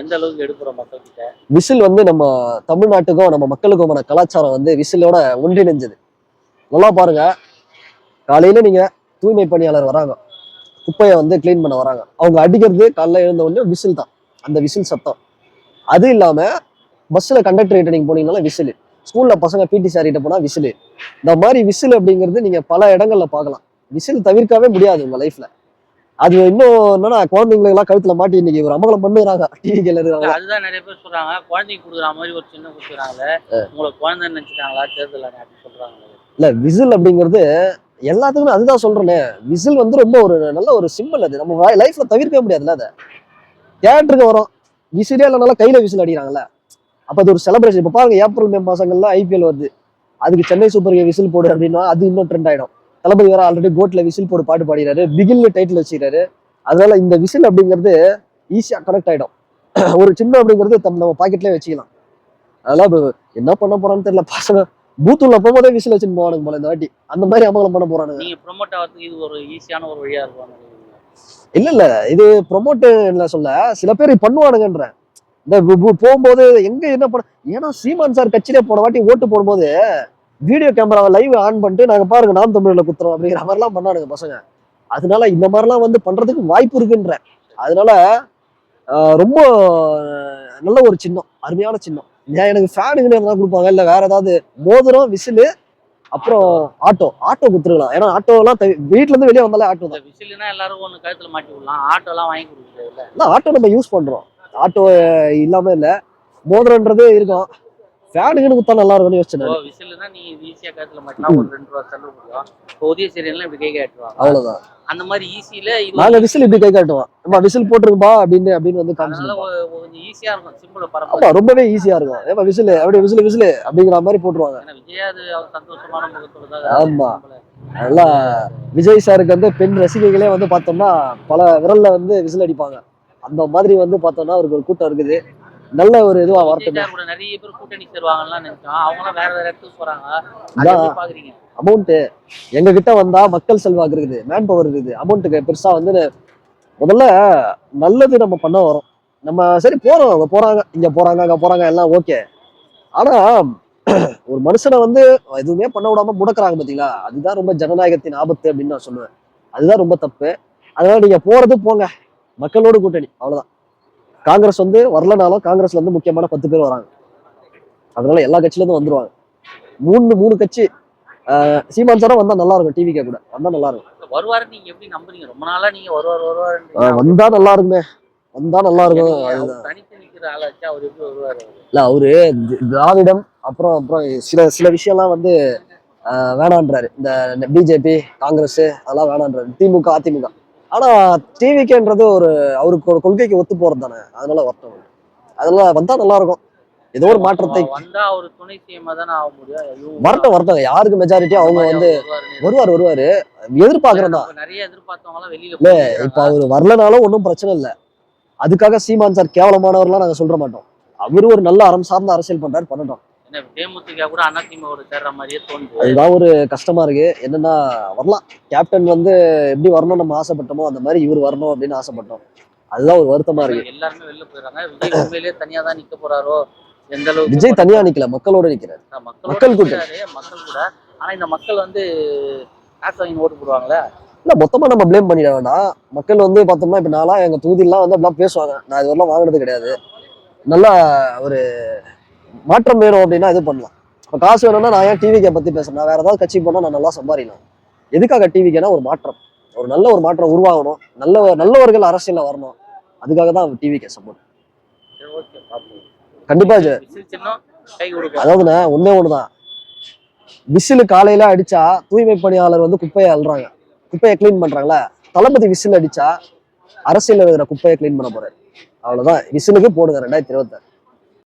எந்த அளவுக்கு எடுக்கிறோம் மக்கள்கிட்ட? விசில் வந்து நம்ம தமிழ்நாட்டுக்கும் நம்ம மக்களுக்குமான கலாச்சாரம் வந்து விசிலோட ஒன்றிணைஞ்சது. நல்லா பாருங்க. காலையில நீங்க தூய்மை பணியாளர் வராங்க. குப்பையை வந்து கிளீன் பண்ண வராங்க. அவங்க அடிக்கிறது காலைல எழுந்த உடனே விசில் தான். அந்த விசில் சத்தம். அது இல்லாம பஸ்ல கண்டக்டர் நீங்க போனீங்கனாலும் விசில். ஸ்கூல்ல பசங்க பிடி சாரிட்ட போனா விசில். இந்த மாதிரி விசில் அப்படிங்கிறது நீங்க பல இடங்கள்ல பார்க்கலாம். விசில் தவிர்க்கவே முடியாது உங்க லைஃப்ல அது இன்னும் என்னன்னா குழந்தைங்களுக்கு எல்லாம் கழுத்துல மாட்டி இன்னைக்கு ஒரு அமகலம் பண்ணுறாங்க டிவி இருக்காங்க அதுதான் நிறைய பேர் சொல்றாங்க. குழந்தைக்கு கொடுக்குற மாதிரி ஒரு சின்ன கொடுக்குறாங்களே உங்களை குழந்தை நினைச்சிட்டாங்களா தேர்தல் சொல்றாங்க. இல்ல விசில் அப்படிங்கிறது எல்லாத்துக்குமே அதுதான் சொல்றேனே. விசில் வந்து ரொம்ப ஒரு நல்ல ஒரு சிம்பிள் அது. நம்ம லைஃப்ல தவிர்க்கவே முடியாதுல்ல அதை. தியேட்டருக்கு வரோம். விசிலே இல்லைனால கையில விசில் அடிக்கிறாங்கல்ல. அப்ப அது ஒரு செலிப்ரேஷன் இப்ப பாருங்க ஏப்ரல் மே மாசங்கள்ல ஐபிஎல் வருது. அதுக்கு சென்னை சூப்பர் கிங் விசில் போடு அப்படின்னா அது இன்னும் ட்ரெண்ட் ஆயிடும். தளபதி வேற ஆல்ரெடி கோட்ல விசில் போடு பாட்டு பாடிறாரு. பிகில்ல டைட்டில் வச்சுக்கிறாரு அதனால இந்த விசில் அப்படிங்கிறது ஈஸியா கனெக்ட் ஆயிடும். ஒரு சின்ன அப்படிங்கிறது தம் நம்ம பாக்கெட்லயே வச்சுக்கலாம். அதெல்லாம் என்ன பண்ண போறான்னு தெரியல. பசங்க பூத்துள்ள போகும்போதே விசில் வச்சுன்னு போவானுங்க போல இந்த வாட்டி. அந்த மாதிரி அமகலம் பண்ண போறானுங்க. நீங்க ப்ரொமோட் ஆகிறதுக்கு இது ஒரு ஈஸியான ஒரு வழியா இருக்கும் இல்ல இல்ல. இது ப்ரொமோட்ல சொல்ல. சில பேர் பண்ணுவானுங்கன்றேன் இந்த போகும்போது எங்க என்ன பண்ண ஏன்னா சீமான் சார் கட்சியிலே போன வாட்டி ஓட்டு போடும்போது வீடியோ கேமராவை லைவ் ஆன் பண்ணிட்டு நாங்க பாருங்க நாம் தமிழ்ல குத்துறோம் அப்படிங்கிற மாதிரிலாம் பண்ணானுங்க பசங்க. அதனால இந்த மாதிரிலாம் வந்து பண்றதுக்கு வாய்ப்பு இருக்குன்றேன் அதனால ரொம்ப நல்ல ஒரு சின்னம் அருமையான சின்னம். ஏன் எனக்கு ஃபேனுங்கன்னு எதனா கொடுப்பாங்க? இல்ல வேற ஏதாவது மோதிரம் விசிலு அப்புறம் ஆட்டோ. ஆட்டோ குத்துருக்கலாம். ஏன்னா ஆட்டோலாம் வீட்ல இருந்து வெளியே வந்தாலே ஆட்டோ தான். விசில்னா எல்லாரும் ஒண்ணு கழுத்துல மாட்டி விடலாம். ஆட்டோ எல்லாம் வாங்கி கொடுக்குறது இல்லை. ஆட்டோ நம்ம யூஸ் பண்றோம். ஆட்டோ இல்லாம இல்ல. மோதிரன்றது இருக்கும். ஃபேனுக்குன்னு குத்தா நல்லா இருக்கும்னு யோசிச்சேன் விசில்னா நீ ஈஸியா கழுத்துல மாட்டினா ஒரு ரெண்டு ரூபா செலவு பண்ணுவோம் இப்போ உதய சீரியல்லாம் இப்படி கை காட்டுவாங்க. அவ்வளவுதான். அந்த மாதிரி ஈஸியில நாங்க விசில் இப்படி கை காட்டுவோம். நம்ம விசில் போட்டுருக்குப்பா அப்படின்னு அப்படின்னு வந்து காமிச்சு கொஞ்சம் ஈஸியா இருக்கும். சிம்பிள் ஆமா பரப்ப ரொம்பவே ஈஸியா இருக்கும். ஏப்பா விசில் அப்படியே விசில் விசில் அப்படிங்கிற மாதிரி போட்டுருவாங்க. விஜய் அது சந்தோஷமான முகத்தோட ஆமா. நல்லா விஜய் சாருக்கு வந்து பெண் ரசிகைகளே வந்து பார்த்தோம்னா பல விரல்ல வந்து விசில் அடிப்பாங்க. அந்த மாதிரி வந்து பார்த்தோம்னா அவருக்கு ஒரு கூட்டம் இருக்குது. நல்ல ஒரு இதுவா வரட்டும். நிறைய பேர் கூட்டணி சேருவாங்கலாம் நினைச்சோம் அவங்க எல்லாம் வேற வேற இடத்துக்கு போறாங்க. அதான். பாக்குறீங்க? அமௌண்ட் எங்க கிட்ட வந்தா மக்கள் செல்வாக்கு இருக்குது மேன் பவர் இருக்குது அமௌண்ட்டுக்கு பெருசா வந்து முதல்ல நல்லது நம்ம பண்ண வரோம். நம்ம சரி போறோம் அவங்க போறாங்க இங்க போறாங்க அங்க போறாங்க எல்லாம் ஓகே ஆனா ஒரு மனுஷனை வந்து எதுவுமே பண்ண விடாம முடக்குறாங்க பாத்தீங்களா? அதுதான் ரொம்ப ஜனநாயகத்தின் ஆபத்து அப்படின்னு நான் சொல்லுவேன். அதுதான் ரொம்ப தப்பு. அதனால நீங்க போறது போங்க. மக்களோட கூட்டணி அவ்வளவுதான். காங்கிரஸ் வந்து வரலனாலும் காங்கிரஸ்ல இருந்து முக்கியமான பத்து பேர் வராங்க. அதனால எல்லா கட்சியில இருந்தும் வந்துருவாங்க. மூணு மூணு கட்சி சீமான் சாரம் வந்தா நல்லா இருக்கும் டிவிக்கே கூட. வந்தா நல்லா இருக்கும் வருவாரு நீங்க எப்படி நம்புறீங்க? ரொம்ப நாளா நீங்க வருவார் வருவாரு வந்தா நல்லா இருக்குமே வந்தா நல்லா இருக்கும் அதுதான் தனித்து நிக்கிற ஆளாச்சு அவர் எப்படி வருவாரு? இல்ல அவரு திராவிடம் அப்புறம் அப்புறம் சில சில விஷயம்லாம் வந்து வேணான்றாரு. இந்த பிஜேபி காங்கிரஸ் அதெல்லாம் வேணான்றாரு. திமுக அதிமுக. ஆனா டிவிக்கேன்றது ஒரு அவருக்கு ஒரு கொள்கைக்கு ஒத்து போறது தானே. அதனால வரட்டும். அதனால வந்தா நல்லா இருக்கும் ஏதோ ஒரு மாற்றத்தை வரட்டும் வரட்டும். யாருக்கு மெஜாரிட்டி அவங்க வந்து வருவார் வருவாரு எதிர்பார்க்கறதா நிறைய எதிர்பார்த்தவங்க. இப்ப அவர் வரலனாலும் ஒன்றும் பிரச்சனை இல்லை. அதுக்காக சீமான் சார் கேவலமானவர்லாம் நாங்க சொல்ற மாட்டோம். அவரு ஒரு நல்ல அறம் சார்ந்த அரசியல் பண்றாரு பண்ணட்டும். என்ன தேமுதிக கூட அதிமுக சேர்ற மாதிரியே தோணுது. அதுதான் ஒரு கஷ்டமா இருக்கு. என்னன்னா வரலாம். கேப்டன் வந்து எப்படி வரணும் நம்ம ஆசைப்பட்டோமோ அந்த மாதிரி இவர் வரணும் அப்படின்னு ஆசைப்பட்டோம். அதுதான் ஒரு வருத்தமா இருக்கு. எல்லாருமே வெளில போயிடுறாங்க. விஜய் உண்மையிலேயே தனியா தான் நிக்க போறாரோ எந்த அளவுக்கு விஜய் தனியா நிக்கல மக்களோட நிக்கிறாரு. மக்கள். நிக்கிறாரு, மக்கள் கூட. ஆனா இந்த மக்கள் வந்து காசு வாங்கி ஓட்டு போடுவாங்களே? இல்ல மொத்தமா நம்ம ப்ளேம் பண்ணிட வேண்டாம் மக்கள் வந்து பார்த்தோம்னா இப்ப நான்லாம் எங்க தொகுதியெல்லாம் வந்து அப்படிலாம் பேசுவாங்க. நான் இது வரலாம் வாங்கினது கிடையாது. நல்லா ஒரு மாற்றம் வேணும் அப்படின்னா இது பண்ணலாம். இப்போ காசு வேணும்னா நான் ஏன் டிவிக்கை பத்தி பேசுறேன் வேற ஏதாவது கட்சி போனா நான் நல்லா சம்பாதிக்கலாம் எதுக்காக டிவிக்கேனா ஒரு மாற்றம். ஒரு நல்ல ஒரு மாற்றம் உருவாகணும். நல்ல நல்லவர்கள் அரசியல்ல வரணும். அதுக்காக தான் டிவிக்கே சப்போர்ட் சரி கண்டிப்பா இது விசில் அதாவதுண்ணே ஒண்ணுதான். விசிலு காலையில அடிச்சா தூய்மை பணியாளர் வந்து குப்பையை அள்ளுறாங்க. குப்பையை கிளீன் பண்றாங்களா. தளபதி விசில் அடிச்சா அரசியல் இருக்கிற குப்பையை கிளீன் பண்ண போறாரு அவ்வளவுதான். விசிலுக்கு போடுங்க ரெண்டாயிரத்தி இருபத்தாறு.